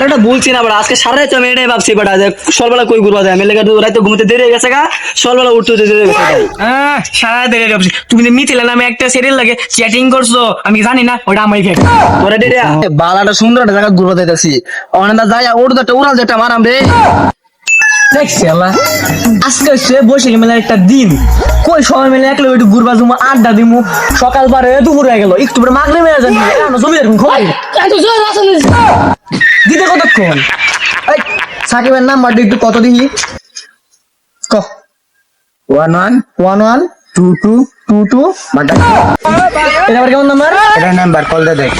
আর ওটা বলছি না বড়। আজকে সারা রাত আমি এটাই ভাবছি বেটা যে সকালবেলা কই ঘুরবা যায়? আমি লেগে রাতে ঘুমতে দেরি হয়ে গেছে গা সকালবেলা উঠতে উঠতে দেরি হয়ে গেছে। আহ, সারা দেরি ভাবছি তুমি যে মিথিলা নামে একটা সিরিয়াল লাগে চ্যাটিং করছ আমি জানি না ওটা আমার ফেক তোরা ডেরিয়া বালাটা সুন্দর একটা জায়গা ঘুরবা যাইতাছি। অনেক যাই ওর তো উড়াল যেটা মারাম রে দেখছি আল্লাহ আজকে হচ্ছে বৈশাখী মেলার একটা দিন। কই সবাই মিলে একলে একটু ঘুরবা জমা আড্ডা দিমু। সকাল পারে দুপুর হয়ে গেল একটু পরে মাগলে মেলা জানি জমি এরকম খবর দিতে কতক্ষণ? এই, সাকিবের নাম্বারটা একটু কত দিই ক। One one one one two two two two এটা আবার কেমন নাম্বার এটা নাম্বার কল দে দেখ।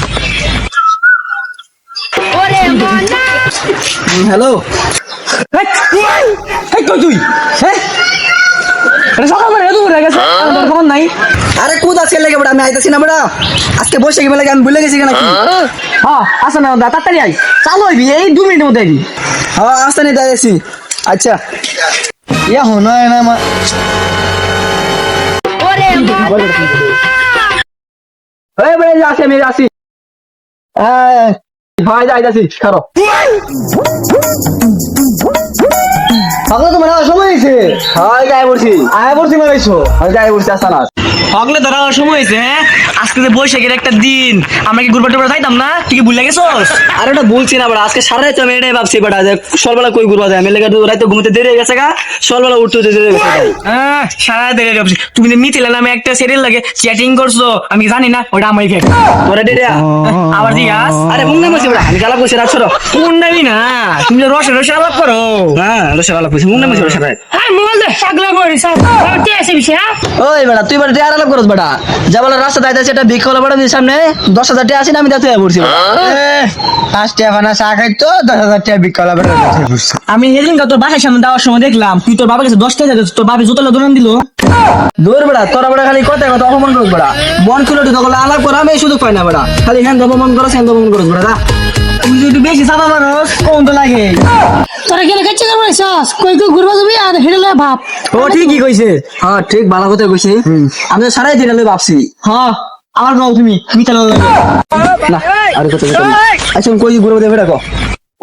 হ্যালো তুই? হ্যাঁ? সকাল পারে দুপুর হয়ে গেছে খবর নাই। আজকে লেগে বড় আমি আইতাছি না বড়। আজকে বসে গেলে আমি ভুলে গেছি নাকি? হ্যাঁ আসো না দা তাড়াতাড়ি আই চালু হইবি এই দু মিনিটের মধ্যে আইবি। হ্যাঁ আসতে নি যাইছি আচ্ছা। ইয়া হনো না মা। এই বড় যাচ্ছি আমি যাচ্ছি হ্যাঁ হয় যাইতাছি খারো। পাগলা তোমার সময় হয়েছে? হয় যাই পড়ছি। আয় পড়ছি মারাইছো হয় যাই আসা না হকলে ধরা সময় হয়েছে হ্যাঁ? আজকে যে বৈশাখের একটা দিন আমরা কি ঘুরবা টুরবা যাইতাম না? তুই কি ভুলে গেছোস? আর ওটা বলছি না বড় আজকে সারা রাত আমি এটাই ভাবছি বেটা যে সকালবেলা কই ঘুরবা যায়? আমি লেগে রাতে ঘুমতে দেরি হয়ে গেছে গা সকালবেলা উঠতে দেরি হয়ে গেছে। আহ, সারা দেরি ভাবছি তুমি যে মিথিলা নামে একটা সিরিয়াল লাগে চ্যাটিং করছ আমি জানি না ওটা আমার ফেক তোরা ডেরিয়া আবার জিজ্ঞাস আরে মুখ নাম বড় আমি গালা কইছি রাত সরো। কোন নামি না তুমি যে রসে রসে আলাপ করো। হ্যাঁ রসে গালা কইছি মুখ নাম বড় সারা ওই বেটা তুই বেটা আলাপ করস বেটা। যাবলা রাস্তা দাইতে সেটা ভিক্ষা হলো বেটা সামনে। দশ হাজার টাকা আসি না আমি দাঁতে পড়ছি পাঁচ টাকা ফানা চা খাইতো দশ হাজার টাকা বিকাল আবার আমি সেদিন তোর বাসার সামনে দেওয়ার সময় দেখলাম তুই তোর বাবার কাছে দশ টাকা তোর বাবা জুতলা দোকান দিল। দূর বেটা তোরা বেটা খালি কথা কথা অপমান করস বেটা। মন খুলে ঢুকে গেলে আলাপ করা আমি শুধু পাই না বেটা। খালি হ্যাঁ অপমান করস হ্যাঁ অপমান করস বেটা যা। তুই যদি বেশি চাপা মানুষ কোন তো লাগে। তোরা গেলে কাছে যাব চাস কই কই ঘুরবা যাবি আর ভাব। ও ঠিকই কইছে। হ্যাঁ ঠিক ভালো কথা কইছি। আমি তো সারাই দিন ভাবছি। হ্যাঁ আমার বাবু তুমি মিথিলা লাগে না আরে কথা আচ্ছা কই ঘুরবো দেবে দেখো।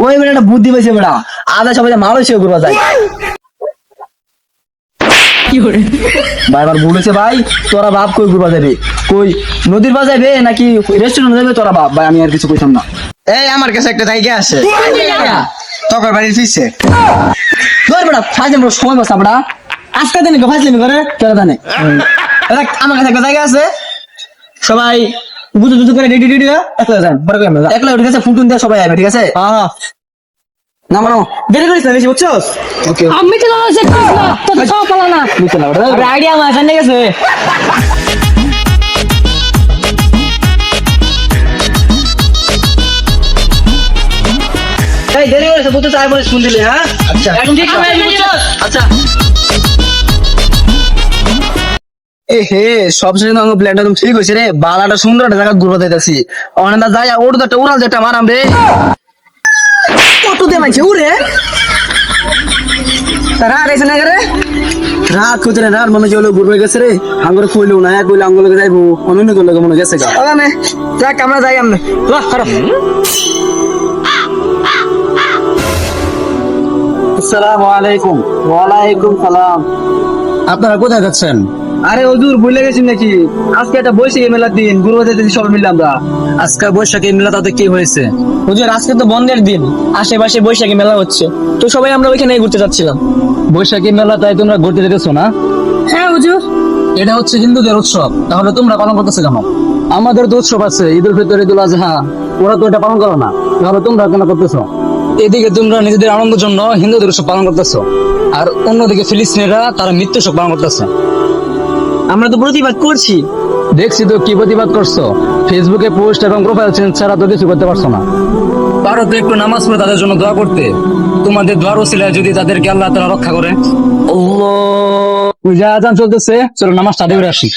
ওই বুদ্ধি বেটা আধা সবাই মালয়েশিয়া ঘুরবা যায়। কি করে? ভাই আমার ভুল ভাই। তোরা বাপ কই ঘুরবা যাবে কই নদীর পা যাবে নাকি রেস্টুরেন্ট যাবে তোরা বাপ ভাই আমি আর কিছু কইতাম না। এই আমার কাছে একটা জায়গা আছে। তখন বাড়ির পিছে ধর বেটা ফাইজেন বড় সময় বসা বেটা। আজকে দিন করে তোরা জানে। আমার কাছে একটা জায়গা আছে। সবাই গুদু গুদু করে রেডি রেডি একলা যান বড় করে আমরা। একলা উঠে গেছে ফুটুন দিয়ে সবাই আইবে ঠিক আছে? হ্যাঁ না মানো দেরি করিস না বেশি বুঝছস? আমি তো না চেক না তোর সব পালা না। বেটা আইডিয়া আমার জানে গেছে। দেরি করেছে বুঝতে চাই বলে শুন দিলে হ্যাঁ? আচ্ছা। এখন ঠিক আছে আচ্ছা এ হে সবশেষে তো আমার প্ল্যানটা ঠিক হয়েছে রে। বালাটা সুন্দর একটা জায়গা ঘুরবা যাইতাছি অনেক যাই ওর তো একটা উড়াল যেটা মারাম রে। কত দিয়ে মানছে উড়ে? তারা আর এসে না রে? রাত কইতে রে রাত মনে চলে ঘুরবে গেছে রে। আঙ্গুরে কইলো না এক কইলে আঙ্গুলে যাইবো। অন্য কইলে মনে গেছে গা। ওখানে যাক আমরা যাই আমনে। লা খারাপ। আসসালামু আলাইকুম। ওয়ালাইকুম সালাম। আপনারা কোথায় যাচ্ছেন? আরে ওদুর ভুলে গেছি নাকি? আজকে একটা বৈশাখী মেলার দিন দিন সবাই মিললাম আমরা। আজকে বৈশাখী মেলা তাতে কি হয়েছে? হুজুর আজকে তো বন্ধের দিন। আশেপাশে বৈশাখী মেলা হচ্ছে। তো সবাই আমরা ওইখানে ঘুরতে যাচ্ছিলাম। বৈশাখী মেলা তাই তোমরা ঘুরতে যেতেছো না? হ্যাঁ হুজুর। এটা হচ্ছে হিন্দুদের উৎসব। তাহলে তোমরা পালন করতেছো কেন? আমাদের তো উৎসব আছে ঈদ উল ফিতর ঈদুল আজহা। ওরা তো এটা পালন করো না। তাহলে তোমরা কেন করতেছো? এদিকে তোমরা নিজেদের আনন্দের জন্য হিন্দুদের উৎসব পালন করতেছো। আর অন্যদিকে ফিলিস্তিনিরা তারা মৃত্যু উৎসব পালন করতেছে। আমরা তো প্রতিবাদ করছি। দেখছি তো কি প্রতিবাদ করছ? ফেসবুকে পোস্ট এবং প্রোফাইল চেঞ্জ ছাড়া তো কিছু করতে পারছ না। পারো তো একটু নামাজ পড়ে তাদের জন্য দোয়া করতে। তোমাদের দোয়ার ওসিলায় যদি তাদেরকে আল্লাহ তারা রক্ষা করে। পূজা আজান চলতেছে চলো নামাজ তাদের আসি।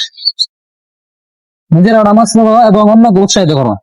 নিজেরা নামাজ পড়ো এবং অন্যকে উৎসাহিত করো।